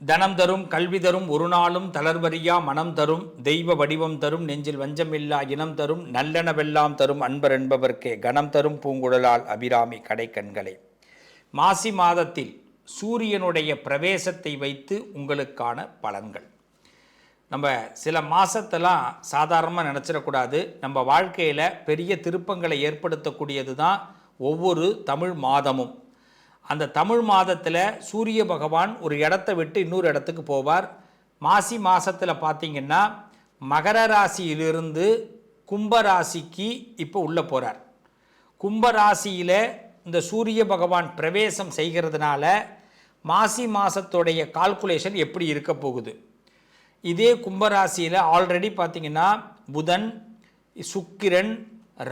தனம் தரும் கல்வி தரும் ஒரு நாளும் தளர்வறியா மனம் தரும் தெய்வ வடிவம் தரும் நெஞ்சில் வஞ்சமில்லா இனம் தரும் நல்லனவெல்லாம் தரும் அன்பர் என்பவர்க்கே கணம் தரும் பூங்குழலால் அபிராமி கடைக்கண்களே. மாசி மாதத்தில் சூரியனுடைய பிரவேசத்தை வைத்து உங்களுக்கான பலன்கள். நம்ம சில மாதத்தெல்லாம் சாதாரணமாக நினச்சிடக்கூடாது. நம்ம வாழ்க்கையில் பெரிய திருப்பங்களை ஏற்படுத்தக்கூடியது தான் ஒவ்வொரு தமிழ் மாதமும். அந்த தமிழ் மாதத்தில் சூரிய பகவான் ஒரு இடத்த விட்டு இன்னொரு இடத்துக்கு போவார். மாசி மாதத்தில் பார்த்தீங்கன்னா மகர ராசியிலிருந்து கும்பராசிக்கு இப்போ உள்ளே போகிறார் கும்பராசியில் இந்த சூரிய பகவான் பிரவேசம் செய்கிறதுனால மாசி மாதத்துடைய கால்குலேஷன் எப்படி இருக்க போகுது? இதே கும்பராசியில் ஆல்ரெடி பார்த்திங்கன்னா புதன் சுக்கிரன்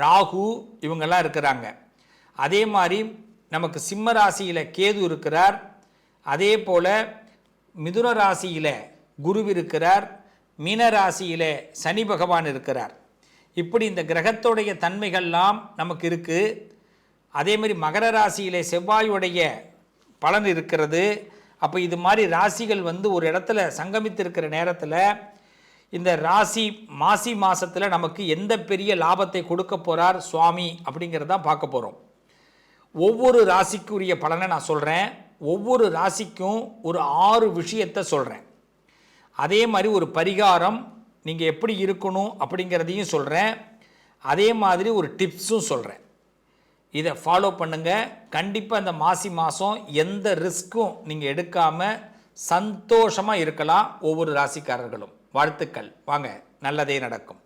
ராகு இவங்கெல்லாம் இருக்கிறாங்க. அதே மாதிரி நமக்கு சிம்ம ராசியில் கேது இருக்கிறார். அதே போல் மிதுன ராசியில் குரு இருக்கிறார். மீன ராசியில் சனி பகவான் இருக்கிறார். இப்படி இந்த கிரகத்துடைய தன்மைகள்லாம் நமக்கு இருக்குது அதே மாதிரி மகர ராசியிலே செவ்வாயுடைய பலன் இருக்கிறது. அப்போ இது மாதிரி ராசிகள் வந்து ஒரு இடத்துல சங்கமித்திருக்கிற நேரத்தில் இந்த ராசி மாசி மாதத்தில் நமக்கு எந்த பெரிய லாபத்தை கொடுக்க போகிறார் சுவாமி அப்படிங்கிறதான் பார்க்க போகிறோம் ஒவ்வொரு ராசிக்குரிய பலனை நான் சொல்கிறேன் ஒவ்வொரு ராசிக்கும் ஒரு ஆறு விஷயத்தை சொல்கிறேன் அதே மாதிரி ஒரு பரிகாரம் நீங்கள் எப்படி இருக்கணும் அப்படிங்கிறதையும் சொல்கிறேன் அதே மாதிரி ஒரு டிப்ஸும் சொல்கிறேன் இதை ஃபாலோ பண்ணுங்கள் கண்டிப்பாக இந்த மாசி மாதம் எந்த ரிஸ்க்கும் நீங்கள் எடுக்காமல் சந்தோஷமாக இருக்கலாம் ஒவ்வொரு ராசிக்காரர்களும். வாழ்த்துக்கள். வாங்க நல்லதே நடக்கும்.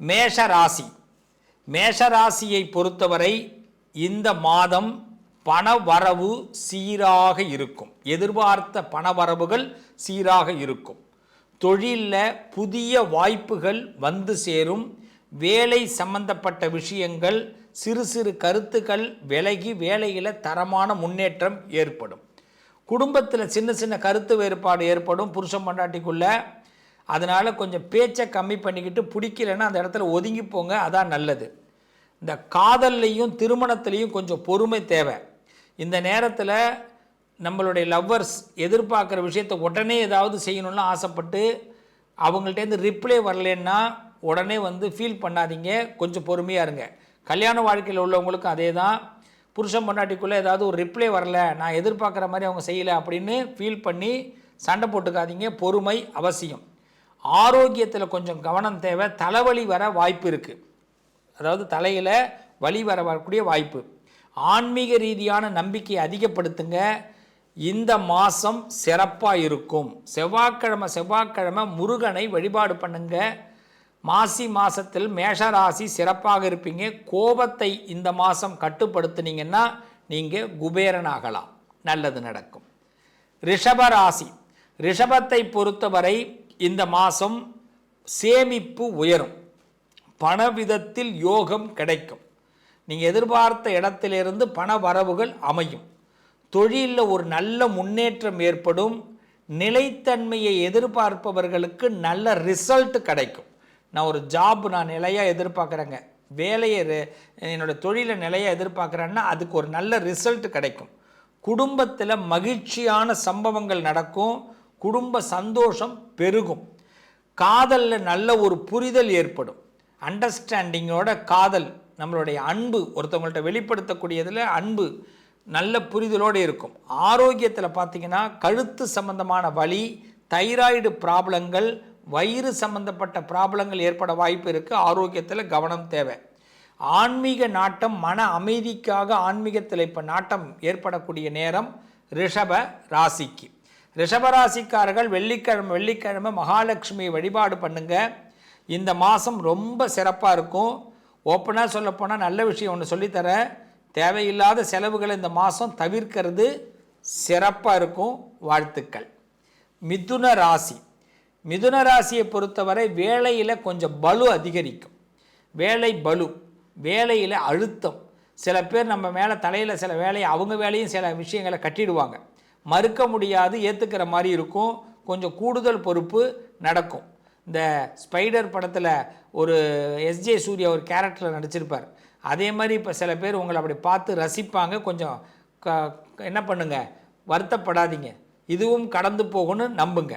மேஷ ராசி. மேஷ ராசியை பொறுத்தவரை இந்த மாதம் பண வரவு சீராக இருக்கும். எதிர்பார்த்த பண வரவுகள் சீராக இருக்கும். தொழிலில் புதிய வாய்ப்புகள் வந்து சேரும். வேலை சம்பந்தப்பட்ட விஷயங்கள் சிறு சிறு கருத்துக்கள் விலகி வேலையில் தரமான முன்னேற்றம் ஏற்படும். குடும்பத்தில் சின்ன சின்ன கருத்து வேறுபாடு ஏற்படும் புருஷன் பொண்டாட்டிக்குள்ள. அதனால் கொஞ்சம் பேச்சை கம்மி பண்ணிக்கிட்டு பிடிக்கலைன்னா அந்த இடத்துல ஒதுங்கி போங்க அதான் நல்லது. இந்த காதல்லையும் திருமணத்துலேயும் கொஞ்சம் பொறுமை தேவை. இந்த நேரத்தில் நம்மளுடைய லவ்வர்ஸ் எதிர்பார்க்குற விஷயத்தை உடனே ஏதாவது செய்யணும்னு ஆசைப்பட்டு அவங்கள்ட்டேருந்து ரிப்ளை வரலன்னா உடனே வந்து ஃபீல் பண்ணாதீங்க கொஞ்சம் பொறுமையாக இருங்க. கல்யாண வாழ்க்கையில் உள்ளவங்களுக்கும் அதே தான் புருஷன் பொண்டாட்டிக்குள்ளே ஏதாவது ஒரு ரிப்ளை வரல நான் எதிர்பார்க்குற மாதிரி அவங்க செய்யலை அப்படின்னு ஃபீல் பண்ணி சண்டை போட்டுக்காதீங்க பொறுமை அவசியம். ஆரோக்கியத்தில் கொஞ்சம் கவனம் தேவை தலைவலி வர வாய்ப்பு இருக்குது அதாவது தலையில் வழி வர வரக்கூடிய வாய்ப்பு. ஆன்மீக ரீதியான நம்பிக்கையை அதிகப்படுத்துங்க. இந்த மாதம் சிறப்பாக இருக்கும். செவ்வாய்க்கிழமை செவ்வாய்க்கிழமை முருகனை வழிபாடு பண்ணுங்க. மாசி மாதத்தில் மேஷராசி சிறப்பாக இருப்பீங்க. கோபத்தை இந்த மாதம் கட்டுப்படுத்துனீங்கன்னா நீங்கள் குபேரனாகலாம். நல்லது நடக்கும். ரிஷபராசி ரிஷபத்தை பொறுத்தவரை இந்த மாதம் சேமிப்பு உயரும். பணவிதத்தில் யோகம் கிடைக்கும். நீங்கள் எதிர்பார்த்த இடத்திலிருந்து பண வரவுகள் அமையும். தொழிலில் ஒரு நல்ல முன்னேற்றம் ஏற்படும். நிலைத்தன்மையை எதிர்பார்ப்பவர்களுக்கு நல்ல ரிசல்ட் கிடைக்கும். நான் ஒரு ஜாப் நான் நிலையாக எதிர்பார்க்குறேங்க. வேலையை என்னோடய என்னோட தொழிலை நிலையாக எதிர்பார்க்குறேன்னா அதுக்கு ஒரு நல்ல ரிசல்ட் கிடைக்கும். குடும்பத்தில் மகிழ்ச்சியான சம்பவங்கள் நடக்கும். குடும்ப சந்தோஷம் பெருகும். காதலில் நல்ல ஒரு புரிதல் ஏற்படும். அண்டர்ஸ்டாண்டிங்கோட காதல் நம்மளுடைய அன்பு ஒருத்தவங்கள்ட்ட வெளிப்படுத்தக்கூடியதில் அன்பு நல்ல புரிதலோடு இருக்கும். ஆரோக்கியத்தில் பார்த்திங்கன்னா கழுத்து சம்பந்தமான வலி தைராய்டு ப்ராப்ளங்கள் வயிறு சம்பந்தப்பட்ட ப்ராப்ளங்கள் ஏற்பட வாய்ப்பு இருக்குது ஆரோக்கியத்தில் கவனம் தேவை. ஆன்மீக நாட்டம் மன அமைதிக்காக ஆன்மீகத்தில் இப்போ நாட்டம் ஏற்படக்கூடிய நேரம் ரிஷப ராசிக்கு. ரிஷபராசிக்காரர்கள் வெள்ளிக்கிழமை வெள்ளிக்கிழமை மகாலட்சுமியை வழிபாடு பண்ணுங்கள் இந்த மாதம் ரொம்ப சிறப்பாக இருக்கும். ஓப்பனாக சொல்லப்போனால் நல்ல விஷயம் ஒன்று சொல்லித்தரேன் தேவையில்லாத செலவுகளை இந்த மாதம் தவிர்க்கிறது சிறப்பாக இருக்கும். வாழ்த்துக்கள். மிதுன ராசி. மிதுன ராசியை பொறுத்தவரை வேலையில் கொஞ்சம் பலு அதிகரிக்கும். வேலை பலு. வேலையில் அழுத்தம். சில பேர் நம்ம மேலே தலையில் சில வேலையை அவங்க வேலையும் சில விஷயங்களை கட்டிடுவாங்க. மறுக்க முடியாது ஏற்றுக்கிற மாதிரி இருக்கும். கொஞ்சம் கூடுதல் பொறுப்பு நடக்கும். இந்த ஸ்பைடர் படத்தில் ஒரு எஸ்ஜே சூர்யா ஒரு கேரக்டரில் நடிச்சிருப்பார். அதே மாதிரி இப்போ சில பேர் உங்களை அப்படி பார்த்து ரசிப்பாங்க. கொஞ்சம் க என்ன பண்ணுங்கள் வருத்தப்படாதீங்க. இதுவும் கடந்து போகும்னு நம்புங்க.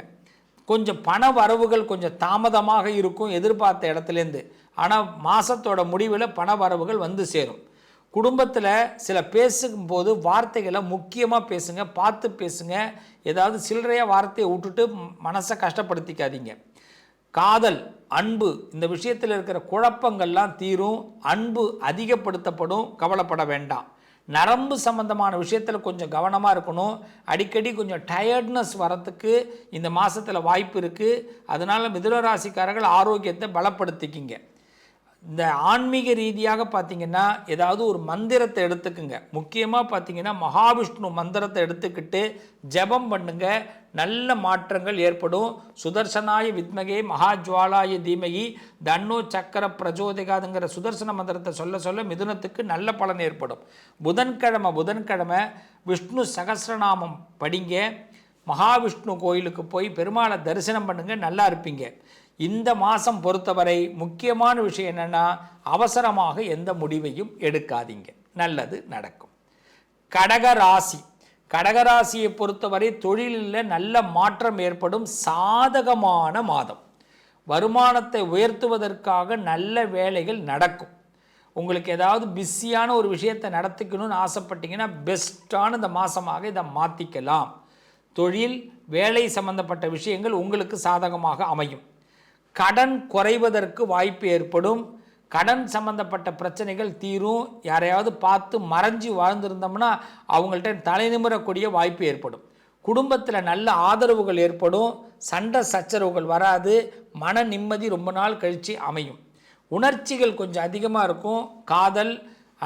கொஞ்சம் பண வரவுகள் கொஞ்சம் தாமதமாக இருக்கும் எதிர்பார்த்த இடத்துலேருந்து. ஆனால் மாதத்தோட முடிவில் பண வரவுகள் வந்து சேரும். குடும்பத்தில் சில பேசும்போது வார்த்தைகளை முக்கியமாக பேசுங்க பார்த்து பேசுங்க. ஏதாவது சில்லறையாக வார்த்தையை விட்டுட்டு மனசை கஷ்டப்படுத்திக்காதீங்க. காதல் அன்பு இந்த விஷயத்தில் இருக்கிற குழப்பங்கள்லாம் தீரும் அன்பு அதிகப்படுத்தப்படும் கவலைப்பட வேண்டாம். நரம்பு சம்பந்தமான விஷயத்தில் கொஞ்சம் கவனமாக இருக்கணும். அடிக்கடி கொஞ்சம் டயர்ட்னஸ் வரத்துக்கு இந்த மாதத்தில் வாய்ப்பு இருக்குது அதனால் மிதுனராசிக்காரர்கள் ஆரோக்கியத்தை பலப்படுத்திக்கிங்க. இந்த ஆன்மீக ரீதியாக பார்த்தீங்கன்னா ஏதாவது ஒரு மந்திரத்தை எடுத்துக்குங்க. முக்கியமாக பார்த்தீங்கன்னா மகாவிஷ்ணு மந்திரத்தை எடுத்துக்கிட்டு ஜெபம் பண்ணுங்க. நல்ல மாற்றங்கள் ஏற்படும். சுதர்சனாய வித்மகே மகாஜ்வாலாய தீமகி தன்னோ சக்கர பிரஜோதிகாதுங்கிற சுதர்சன மந்திரத்தை சொல்ல சொல்ல மிதுனத்துக்கு நல்ல பலன் ஏற்படும். புதன்கிழமை புதன்கிழமை விஷ்ணு சகசிரநாமம் படிங்க. மகாவிஷ்ணு கோயிலுக்கு போய் பெருமாளை தரிசனம் பண்ணுங்கள் நல்லா இருப்பீங்க. இந்த மாதம் பொறுத்தவரை முக்கியமான விஷயம் என்னென்னா அவசரமாக எந்த முடிவையும் எடுக்காதீங்க. நல்லது நடக்கும். கடகராசி கடகராசியை பொறுத்தவரை தொழிலில் நல்ல மாற்றம் ஏற்படும் சாதகமான மாதம். வருமானத்தை உயர்த்துவதற்காக நல்ல வேலைகள் நடக்கும். உங்களுக்கு ஏதாவது பிஸியான ஒரு விஷயத்தை நடத்திக்கணும்னு ஆசைப்பட்டீங்கன்னா பெஸ்ட்டான இந்த மாதமாக இதை மாற்றிக்கலாம் தொழில் வேலை சம்பந்தப்பட்ட விஷயங்கள் உங்களுக்கு சாதகமாக அமையும். கடன் குறைவதற்கு வாய்ப்பு ஏற்படும். கடன் சம்பந்தப்பட்ட பிரச்சனைகள் தீரும். யாரையாவது பார்த்து மறைஞ்சு வாழ்ந்திருந்தோம்னா அவங்கள்ட்ட தலைநிமிரக்கூடிய வாய்ப்பு ஏற்படும். குடும்பத்தில் நல்ல ஆதரவுகள் ஏற்படும். சண்டை சச்சரவுகள் வராது. மன நிம்மதி ரொம்ப நாள் கழித்து அமையும். உணர்ச்சிகள் கொஞ்சம் அதிகமாக இருக்கும். காதல்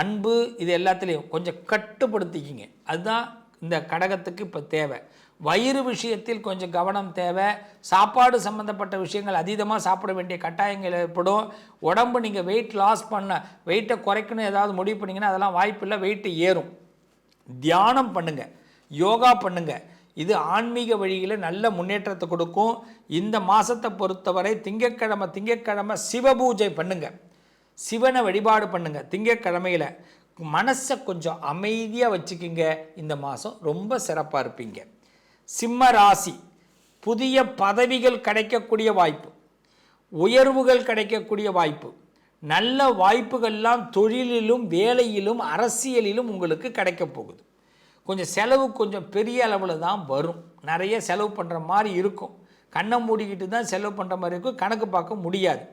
அன்பு இது எல்லாத்துலேயும் கொஞ்சம் கட்டுப்படுத்திக்கிங்க. அதுதான் இந்த கடகத்துக்கு இப்போ தேவை. வயிறு விஷயத்தில் கொஞ்சம் கவனம் தேவை. சாப்பாடு சம்மந்தப்பட்ட விஷயங்கள் அதீதமாக சாப்பிட வேண்டிய கட்டாயங்கள் ஏற்படும். உடம்பு நீங்கள் வெயிட் லாஸ் பண்ண வெயிட்டை குறைக்கணும் ஏதாவது முடிவு பண்ணிங்கன்னா அதெல்லாம் வாய்ப்பில்லை வெயிட்டு ஏறும். தியானம் பண்ணுங்கள் யோகா பண்ணுங்கள் இது ஆன்மீக வழியில் நல்ல முன்னேற்றத்தை கொடுக்கும். இந்த மாதத்தை பொறுத்தவரை திங்கட்கிழமை சிவ சிவபூஜை பண்ணுங்கள் சிவனை வழிபாடு பண்ணுங்கள் திங்கக்கிழமையில் மனசை கொஞ்சம் அமைதியாக வச்சுக்கிங்க. இந்த மாதம் ரொம்ப சிறப்பாக இருப்பீங்க. சிம்ம ராசி. புதிய பதவிகள் கிடைக்கக்கூடிய வாய்ப்பு. உயர்வுகள் கிடைக்கக்கூடிய வாய்ப்பு. நல்ல வாய்ப்புகள்லாம் தொழிலிலும் வேலையிலும் அரசியலிலும் உங்களுக்கு கிடைக்க போகுது. கொஞ்சம் செலவு கொஞ்சம் பெரிய அளவில் தான் வரும். நிறைய செலவு பண்ணுற மாதிரி இருக்கும். கண்ணை மூடிக்கிட்டு தான் செலவு பண்ணுற மாதிரி இருக்கும். கணக்கு பார்க்க முடியாது.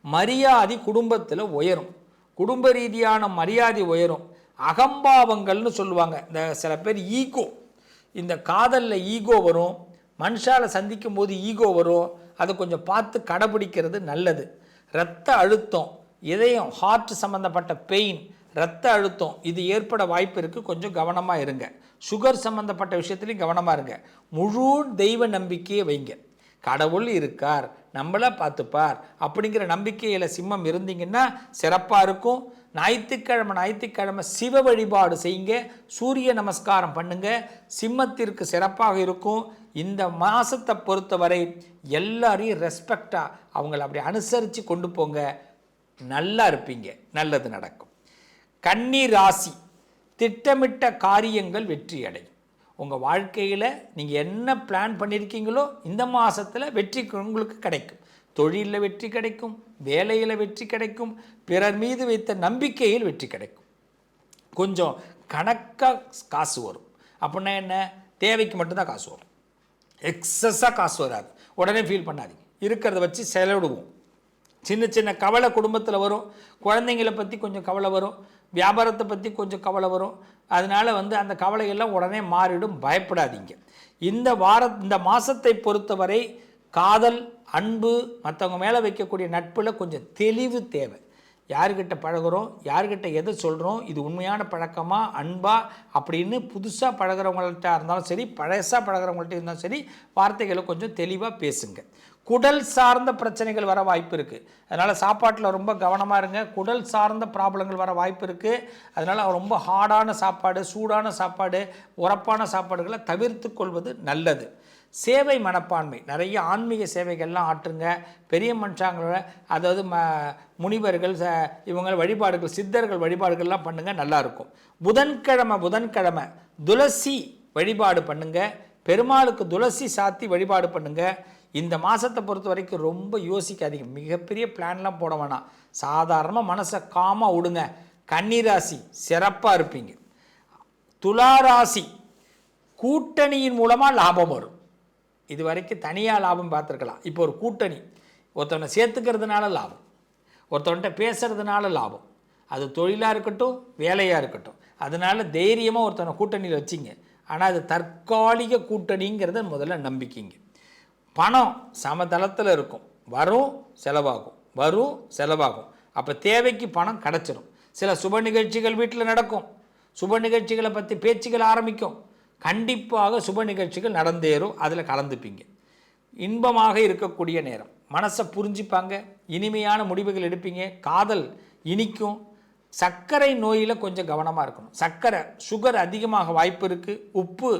மரியாதை குடும்பத்தில் உயரும். குடும்ப ரீதியான மரியாதை உயரும். அகம்பாவங்கள்னு சொல்லுவாங்க. இந்த சில பேர் ஈகோ. இந்த காதலில் ஈகோ வரும் மனுஷால சந்திக்கும் போது ஈகோ வரும் அதை கொஞ்சம் பார்த்து கடைபிடிக்கிறது நல்லது. இரத்த அழுத்தம் இதயம் ஹார்ட் சம்மந்தப்பட்ட பெயின் இரத்த அழுத்தம் இது ஏற்பட வாய்ப்பு இருக்குது கொஞ்சம் கவனமாக இருங்க. சுகர் சம்மந்தப்பட்ட விஷயத்துலையும் கவனமாக இருங்க. முழு தெய்வ நம்பிக்கையை வைங்க. கடவுள் இருக்கார் நம்மளை பார்த்துப்பார். அப்படிங்கிற நம்பிக்கையில் சிம்மம் இருந்தீங்கன்னா சிறப்பாக இருக்கும். ஞாயிற்றுக்கிழமை ஞாயிற்றுக்கிழமை சிவ வழிபாடு செய்யுங்க. சூரிய நமஸ்காரம் பண்ணுங்க. சிம்மத்திற்கு சிறப்பாக இருக்கும். இந்த மாதத்தை பொறுத்தவரை எல்லாரையும் ரெஸ்பெக்டாக அவங்கள அப்படி அனுசரித்து கொண்டு போங்க. நல்லா இருப்பீங்க. நல்லது நடக்கும். கன்னி ராசி திட்டமிட்ட காரியங்கள் வெற்றி அடையும். உங்கள் வாழ்க்கையில் நீங்கள் என்ன பிளான் பண்ணியிருக்கீங்களோ இந்த மாதத்தில் வெற்றி உங்களுக்கு கிடைக்கும். தொழிலில் வெற்றி கிடைக்கும் வேலையில் வெற்றி கிடைக்கும் பிறர் மீது வைத்த நம்பிக்கையில் வெற்றி கிடைக்கும். கொஞ்சம் கணக்காக காசு வரும். அப்படின்னா என்ன? தேவைக்கு மட்டும்தான் காசு வரும். எக்ஸஸாக காசு வராது. உடனே ஃபீல் பண்ணாதீங்க. இருக்கிறத வச்சு செலவிடுவோம். சின்ன சின்ன கவலை குடும்பத்தில் வரும். குழந்தைங்களை பற்றி கொஞ்சம் கவலை வரும். வியாபாரத்தை பற்றி கொஞ்சம் கவலை வரும். அதனால் வந்து அந்த கவலையெல்லாம் உடனே மாறிடும். பயப்படாதீங்க. இந்த வார இந்த மாதத்தை பொறுத்தவரை காதல் அன்பு மற்றவங்க மேலே வைக்கக்கூடிய நட்பில் கொஞ்சம் தெளிவு தேவை. யார்கிட்ட பழகுறோம் யார்கிட்ட எதை சொல்கிறோம் இது உண்மையான பழக்கமாக அன்பா அப்படின்னு புதுசாக பழகிறவங்கள்ட்ட இருந்தாலும் சரி பழசாக பழகிறவங்கள்ட்ட இருந்தாலும் சரி வார்த்தைகளை கொஞ்சம் தெளிவாக பேசுங்க. குடல் சார்ந்த பிரச்சனைகள் வர வாய்ப்பு இருக்குது அதனால் சாப்பாட்டில் ரொம்ப கவனமாக இருங்க. குடல் சார்ந்த ப்ராப்ளங்கள் வர வாய்ப்பு இருக்குது அதனால் ரொம்ப ஹார்டான சாப்பாடு சூடான சாப்பாடு உரப்பான சாப்பாடுகளை தவிர்த்து கொள்வது நல்லது. சேவை மனப்பான்மை. நிறைய ஆன்மீக சேவைகள்லாம் ஆற்றுங்க. பெரிய மனுஷங்களோட அதாவது ம முனிவர்கள் ச இவங்க வழிபாடுகள் சித்தர்கள் வழிபாடுகள்லாம் பண்ணுங்கள் நல்லாயிருக்கும். புதன்கிழமை புதன்கிழமை துளசி வழிபாடு பண்ணுங்கள் பெருமாளுக்கு துளசி சாத்தி வழிபாடு பண்ணுங்கள் இந்த மாதத்தை பொறுத்த வரைக்கும் ரொம்ப யோசிக்காதீங்க. மிகப்பெரிய பிளான்லாம் போட வேணாம். சாதாரணமாக மனசை காமாக விடுங்க. கன்னிராசி சிறப்பாக இருப்பீங்க. துளாராசி கூட்டணியின் மூலமாக லாபம் வரும். இது வரைக்கும் தனியாக லாபம் பார்த்துருக்கலாம். இப்போ ஒரு கூட்டணி. ஒருத்தவனை சேர்த்துக்கிறதுனால லாபம். ஒருத்தவன்கிட்ட பேசுறதுனால லாபம். அது தொழிலாக இருக்கட்டும் வேலையாக இருக்கட்டும். அதனால தைரியமாக ஒருத்தவனை கூட்டணியில் வச்சிங்க. ஆனால் அது தற்காலிக கூட்டணிங்கிறத முதல்ல நம்பிக்கைங்க. பணம் சமதளத்தில் இருக்கும். வரும் செலவாகும். வரும் செலவாகும். அப்போ தேவைக்கு பணம் கிடச்சிரும். சில சுப நிகழ்ச்சிகள் வீட்டில் நடக்கும். சுப நிகழ்ச்சிகளை பற்றி பேச்சுகள் ஆரம்பிக்கும். கண்டிப்பாக சுப நிகழ்ச்சிகள் நடந்தேறும். அதில் கலந்துப்பீங்க. இன்பமாக இருக்கக்கூடிய நேரம். மனசை புரிஞ்சுப்பாங்க. இனிமையான முடிவுகள் எடுப்பீங்க. காதல் இனிக்கும். சர்க்கரை நோயில் கொஞ்சம் கவனமாக இருக்கணும். சர்க்கரை சுகர் அதிகமாக வாய்ப்பு இருக்குது உப்பு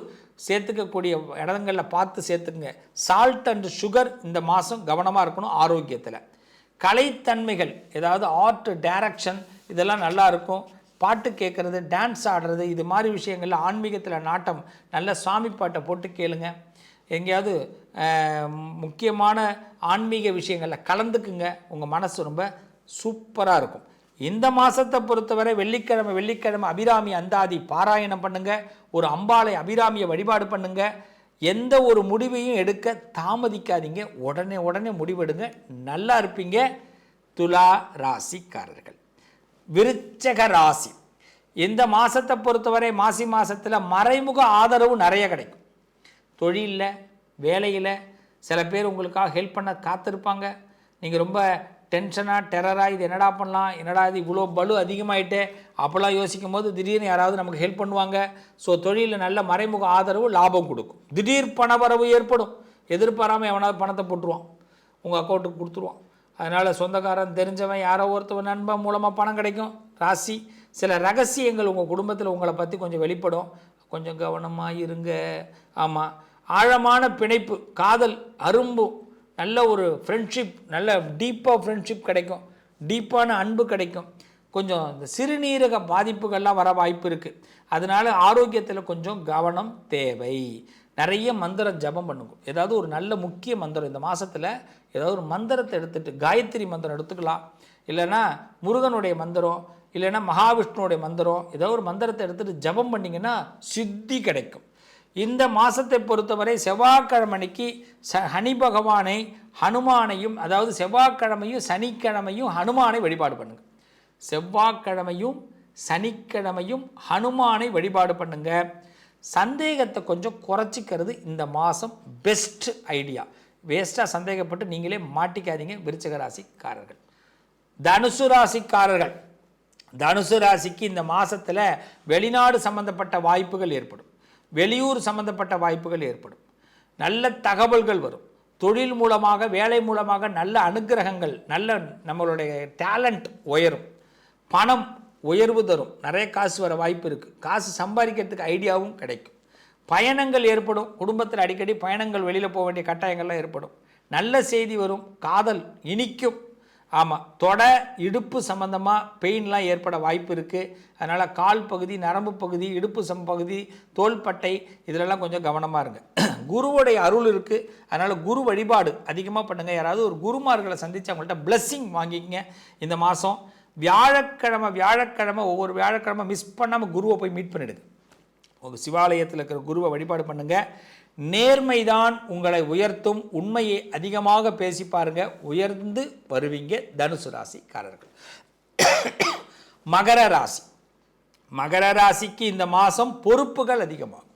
சேர்த்துக்கக்கூடிய இடங்களில் பார்த்து சேர்த்துக்குங்க. சால்ட் அண்ட் சுகர் இந்த மாதம் கவனமாக இருக்கணும் ஆரோக்கியத்தில். கலைத்தன்மைகள் ஏதாவது ஆர்ட் டைரக்ஷன் இதெல்லாம் நல்லா இருக்கும். பாட்டு கேட்குறது டான்ஸ் ஆடுறது இது மாதிரி விஷயங்கள்ல ஆன்மீகத்தில் நாட்டம். நல்ல சாமி பாட்டை போட்டு கேளுங்க. எங்கேயாவது முக்கியமான ஆன்மீக விஷயங்களில் கலந்துக்குங்க. உங்கள் மனசு ரொம்ப சூப்பராக இருக்கும். இந்த மாதத்தை பொறுத்தவரை வெள்ளிக்கிழமை வெள்ளிக்கிழமை அபிராமி அந்தாதி பாராயணம் பண்ணுங்கள் ஒரு அம்பாளை அபிராமியை வழிபாடு பண்ணுங்கள் எந்த ஒரு முடிவையும் எடுக்க தாமதிக்காதீங்க. உடனே உடனே முடிவெடுங்க. நல்லா இருப்பீங்க. துலா ராசிக்காரர்கள். விருச்சக ராசி இந்த மாதத்தை பொறுத்தவரை மாசி மாதத்தில் மறைமுக ஆதரவு நிறைய கிடைக்கும். தொழிலில் வேலையில் சில பேர் உங்களுக்காக ஹெல்ப் பண்ண காத்திருப்பாங்க. நீங்கள் ரொம்ப டென்ஷனாக டெரராக இது என்னடா பண்ணலாம் என்னடா இது இவ்வளோ பலு அதிகமாயிட்டே அப்போல்லாம் யோசிக்கும் போது திடீர்னு யாராவது நமக்கு ஹெல்ப் பண்ணுவாங்க. ஸோ தொழிலில் நல்ல மறைமுக ஆதரவு லாபம் கொடுக்கும். திடீர் பணவரவு ஏற்படும். எதிர்பாராமல் எவனாவது பணத்தை போட்டுருவான். உங்கள் அக்கௌண்ட்டுக்கு கொடுத்துருவான். அதனால் சொந்தக்காரன் தெரிஞ்சவன் யாரோ ஒருத்தவன் நண்பன் மூலமாக பணம் கிடைக்கும். ராசி சில ரகசியங்கள் உங்கள் குடும்பத்தில் உங்களை பற்றி கொஞ்சம் வெளிப்படும். கொஞ்சம் கவனமாக இருங்க. ஆமாம் ஆழமான பிணைப்பு காதல் அரும்பு நல்ல ஒரு ஃப்ரெண்ட்ஷிப் நல்ல டீப்பாக ஃப்ரெண்ட்ஷிப் கிடைக்கும். டீப்பான அன்பு கிடைக்கும். கொஞ்சம் இந்த சிறுநீரக பாதிப்புகள்லாம் வர வாய்ப்பு இருக்குது அதனால ஆரோக்கியத்தில் கொஞ்சம் கவனம் தேவை. நிறைய மந்திரம் ஜபம் பண்ணுங்க. ஏதாவது ஒரு நல்ல முக்கிய மந்திரம் இந்த மாதத்தில் ஏதாவது ஒரு மந்திரத்தை எடுத்துகிட்டு காயத்ரி மந்திரம் எடுத்துக்கலாம். இல்லைன்னா முருகனுடைய மந்திரம் இல்லைன்னா மகாவிஷ்ணுடைய மந்திரம் ஏதோ ஒரு மந்திரத்தை எடுத்துகிட்டு ஜபம் பண்ணிங்கன்னா சித்தி கிடைக்கும். இந்த மாதத்தை பொறுத்தவரை செவ்வாய்க்கிழமைக்கு ச ஹனி பகவானை ஹனுமானையும் அதாவது செவ்வாய்க்கிழமையும் சனிக்கிழமையும் ஹனுமானை வழிபாடு பண்ணுங்கள் செவ்வாய்க்கிழமையும் சனிக்கிழமையும் ஹனுமானை வழிபாடு பண்ணுங்கள் சந்தேகத்தை கொஞ்சம் குறைச்சிக்கிறது இந்த மாதம் பெஸ்ட் ஐடியா வேஸ்ட்டாக சந்தேகப்பட்டு நீங்களே மாட்டிக்காதீங்க விருச்சக ராசிக்காரர்கள். தனுசு ராசிக்காரர்கள். தனுசு ராசிக்கு இந்த மாதத்தில் வெளிநாடு சம்பந்தப்பட்ட வாய்ப்புகள் ஏற்படும். வெளியூர் சம்பந்தப்பட்ட வாய்ப்புகள் ஏற்படும். நல்ல தகவல்கள் வரும். தொழில் மூலமாக வேலை மூலமாக நல்ல அனுக்கிரகங்கள் நல்ல நம்மளுடைய டேலண்ட் உயரும். பணம் உயர்வு தரும். நிறைய காசு வர வாய்ப்பு இருக்குது காசு சம்பாதிக்கிறதுக்கு ஐடியாவும் கிடைக்கும். பயணங்கள் ஏற்படும். குடும்பத்தில் அடிக்கடி பயணங்கள் வெளியில் போக வேண்டிய கட்டாயங்கள்லாம் ஏற்படும். நல்ல செய்தி வரும். காதல் இனிக்கும். ஆமாம் தொடை இடுப்பு சம்மந்தமாக பெயின்லாம் ஏற்பட வாய்ப்பு இருக்குது அதனால் கால் பகுதி நரம்பு பகுதி இடுப்பு சம் பகுதி தோள்பட்டை இதிலெல்லாம் கொஞ்சம் கவனமாக இருங்க. குருவோடைய அருள் இருக்குது அதனால் குரு வழிபாடு அதிகமாக பண்ணுங்கள் யாராவது ஒரு குருமார்களை சந்தித்து அவங்கள்ட்ட பிளஸ்ஸிங் வாங்கிக்கங்க. இந்த மாதம் வியாழக்கிழமை வியாழக்கிழமை ஒவ்வொரு வியாழக்கிழமை மிஸ் பண்ணாமல் குருவை போய் மீட் பண்ணிடுங்க உங்கள் சிவாலயத்தில் இருக்கிற குருவை வழிபாடு பண்ணுங்கள் நேர்மைதான் உங்களை உயர்த்தும். உண்மையை அதிகமாக பேசி பாருங்க. உயர்ந்து வருவீங்க தனுசு ராசிக்காரர்கள். மகர ராசி. மகர ராசிக்கு இந்த மாதம் பொறுப்புகள் அதிகமாகும்.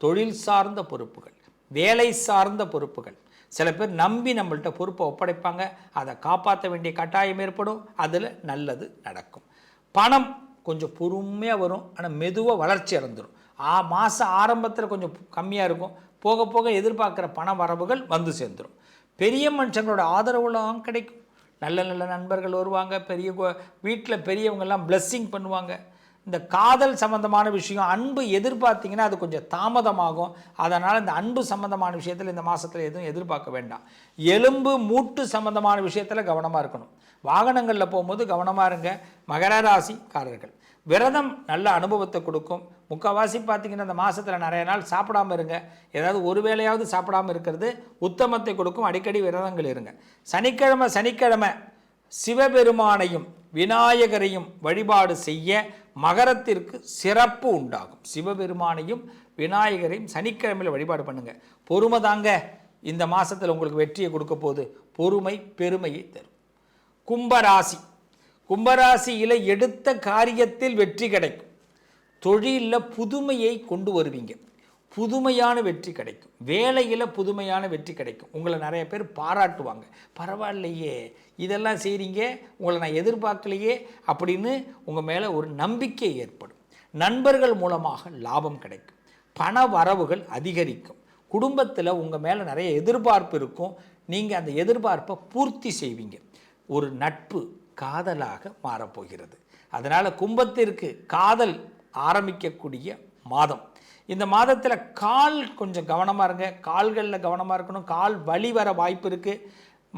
தொழில் சார்ந்த பொறுப்புகள் வேலை சார்ந்த பொறுப்புகள் சில பேர் நம்பி நம்மள்கிட்ட பொறுப்பை ஒப்படைப்பாங்க. அதை காப்பாற்ற வேண்டிய கட்டாயம் ஏற்படும். அதில் நல்லது நடக்கும். பணம் கொஞ்சம் பொறுமையாக வரும். ஆனால் மெதுவாக வளர்ச்சி அடைந்துடும் ஆ மாத ஆரம்பத்தில் கொஞ்சம் கம்மியாக இருக்கும். போக போக எதிர்பார்க்குற பண வரவுகள் வந்து சேர்ந்துடும் பெரிய மனுஷங்களோட ஆதரவுலாம் கிடைக்கும். நல்ல நல்ல நண்பர்கள் வருவாங்க. பெரிய வீட்டில் பெரியவங்கெல்லாம் blessing பண்ணுவாங்க. இந்த காதல் சம்பந்தமான விஷயம் அன்பு எதிர்பார்த்தீங்கன்னா அது கொஞ்சம் தாமதமாகும். அதனால் இந்த அன்பு சம்பந்தமான விஷயத்தில் இந்த மாதத்தில் எதுவும் எதிர்பார்க்க வேண்டாம். எலும்பு மூட்டு சம்பந்தமான விஷயத்தில் கவனமாக இருக்கணும். வாகனங்களில் போகும்போது கவனமாக இருங்க. மகர ராசிக்காரர்கள். விரதம் நல்ல அனுபவத்தை கொடுக்கும். முக்கால்வாசி பார்த்தீங்கன்னா இந்த மாதத்தில் நிறைய நாள் சாப்பிடாம இருங்க. ஏதாவது ஒரு வேளையாவது சாப்பிடாம இருக்கிறது உத்தமத்தை கொடுக்கும். அடிக்கடி விரதங்கள் இருங்க. சனிக்கிழமை சனிக்கிழமை சிவபெருமானையும் விநாயகரையும் வழிபாடு செய்ய மகரத்திற்கு சிறப்பு உண்டாகும். சிவபெருமானையும் விநாயகரையும் சனிக்கிழமையில் வழிபாடு பண்ணுங்கள் பொறுமை தாங்க. இந்த மாதத்தில் உங்களுக்கு வெற்றியை கொடுக்க போது பொறுமை பெருமையை தரும். கும்பராசி. கும்பராசியில் எடுத்த காரியத்தில் வெற்றி கிடைக்கும். தொழிலில் புதுமையை கொண்டு வருவீங்க. புதுமையான வெற்றி கிடைக்கும். வேலையில் புதுமையான வெற்றி கிடைக்கும். உங்களை நிறைய பேர் பாராட்டுவாங்க. பரவாயில்லையே இதெல்லாம் செய்கிறீங்க உங்களை நான் எதிர்பார்க்கலையே அப்படின்னு உங்கள் மேலே ஒரு நம்பிக்கை ஏற்படும். நண்பர்கள் மூலமாக லாபம் கிடைக்கும். பண வரவுகள் அதிகரிக்கும். குடும்பத்தில் உங்கள் மேலே நிறைய எதிர்பார்ப்பு இருக்கும். நீங்கள் அந்த எதிர்பார்ப்பை பூர்த்தி செய்வீங்க. ஒரு நட்பு காதலாக மாறப்போகிறது. அதனால் கும்பத்திற்கு காதல் ஆரம்பிக்கக்கூடிய மாதம். இந்த மாதத்தில் கால் கொஞ்சம் கவனமாக இருங்க. கால்களில் கவனமாக இருக்கணும். கால் வழி வர வாய்ப்பு இருக்குது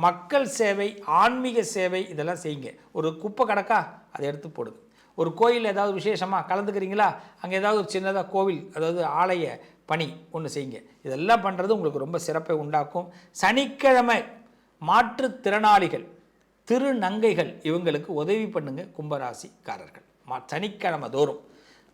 மக்கள் சேவை ஆன்மீக சேவை இதெல்லாம் செய்யுங்க. ஒரு குப்பை கடக்கா அதை எடுத்து போடுது ஒரு கோயில் ஏதாவது விசேஷமாக கலந்துக்கிறீங்களா? அங்கே ஏதாவது ஒரு சின்னதாக கோவில் அதாவது ஆலய பணி ஒன்று செய்யுங்க. இதெல்லாம் பண்ணுறது உங்களுக்கு ரொம்ப சிறப்பை உண்டாக்கும். சனிக்கிழமை மாற்றுத்திறனாளிகள் திருநங்கைகள் இவங்களுக்கு உதவி பண்ணுங்க கும்பராசிக்காரர்கள். மா சனிக்கிழமை தோறும்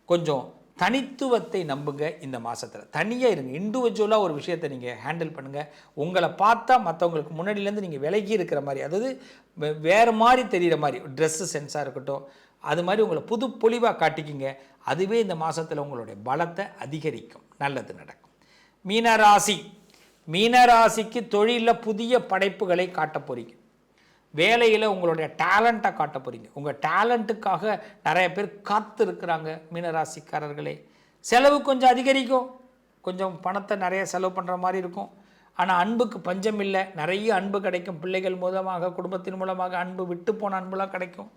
கொஞ்சம் தனித்துவத்தை நம்புங்க இந்த மாதத்தில் தனியாக இருங்க. இண்டிவிஜுவலாக ஒரு விஷயத்தை நீங்கள் ஹேண்டில் பண்ணுங்கள் உங்களை பார்த்தா மற்றவங்களுக்கு முன்னாடியிலேருந்து நீங்கள் விலகி இருக்கிற மாதிரி அதாவது வே- வேறு மாதிரி தெரிகிற மாதிரி ட்ரெஸ்ஸு சென்ஸாக இருக்கட்டும் அது மாதிரி உங்களை புது பொலிவாக காட்டிக்கிங்க. அதுவே இந்த மாதத்தில் உங்களுடைய பலத்தை அதிகரிக்கும். நல்லது நடக்கும். மீனராசி. மீனராசிக்கு தொழிலில் புதிய படைப்புகளை காட்ட போகிறீங்க வேலையில் உங்களுடைய டேலண்ட்டை காட்ட போகிறீங்க உங்கள் டேலண்ட்டுக்காக நிறைய பேர் காத்து இருக்கிறாங்க மீனராசிக்காரர்களே. செலவு கொஞ்சம் அதிகரிக்கும். கொஞ்சம் பணத்தை நிறைய செலவு பண்ணுற மாதிரி இருக்கும். ஆனால் அன்புக்கு பஞ்சம் இல்லை. நிறைய அன்பு கிடைக்கும். பிள்ளைகள் மூலமாக குடும்பத்தின் மூலமாக அன்பு விட்டு போன அன்புலாம் கிடைக்கும்.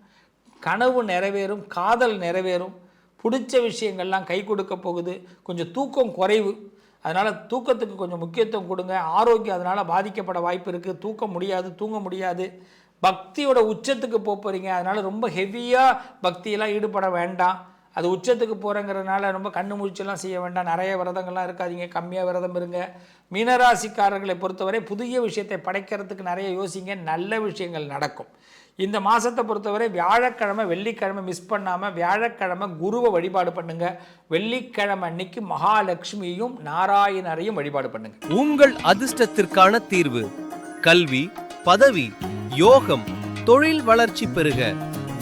கனவு நிறைவேறும் காதல் நிறைவேறும். பிடிச்ச விஷயங்கள்லாம் கை கொடுக்க போகுது. கொஞ்சம் தூக்கம் குறைவு. அதனால் தூக்கத்துக்கு கொஞ்சம் முக்கியத்துவம் கொடுங்க. ஆரோக்கியம் அதனால் பாதிக்கப்பட வாய்ப்பு இருக்குது தூக்க முடியாது தூங்க முடியாது. பக்தியோட உச்சத்துக்கு போக போகிறீங்க அதனால் ரொம்ப ஹெவியாக பக்தியெல்லாம் ஈடுபட வேண்டாம். அது உச்சத்துக்கு போகிறங்கிறதுனால ரொம்ப கண்ணு முழிச்செல்லாம் செய்ய வேண்டாம். நிறைய விரதங்கள்லாம் இருக்காதீங்க. கம்மியாக விரதம் இருங்க. மீனராசிக்காரர்களை பொறுத்தவரை புதிய விஷயத்தை படைக்கிறதுக்கு நிறைய யோசிங்க. நல்ல விஷயங்கள் நடக்கும். இந்த மாதத்தை பொறுத்தவரை வியாழக்கிழமை வெள்ளிக்கிழமை மிஸ் பண்ணாமல் வியாழக்கிழமை குருவை வழிபாடு பண்ணுங்க. வெள்ளிக்கிழமை அன்னைக்கு மகாலட்சுமியையும் நாராயணரையும் வழிபாடு பண்ணுங்க. உங்கள் அதிர்ஷ்டத்திற்கான தீர்வு கல்வி பதவி யோகம் தொழில் வளர்ச்சி பெருக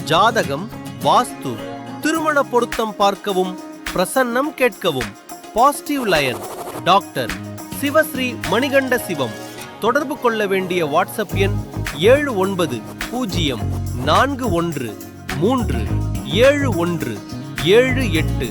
ஜாதகம் வாஸ்து திருமண பொருத்தம் பார்க்கவும் பிரசன்னம் கேட்கவும். Positive lion doctor Sivasri Manikanda Sivam. தொடர்பு கொள்ள வேண்டிய வாட்ஸ்அப் எண் ஏழு ஒன்பது பூஜ்ஜியம் நான்கு ஒன்று மூன்று ஏழு ஒன்று ஏழு எட்டு.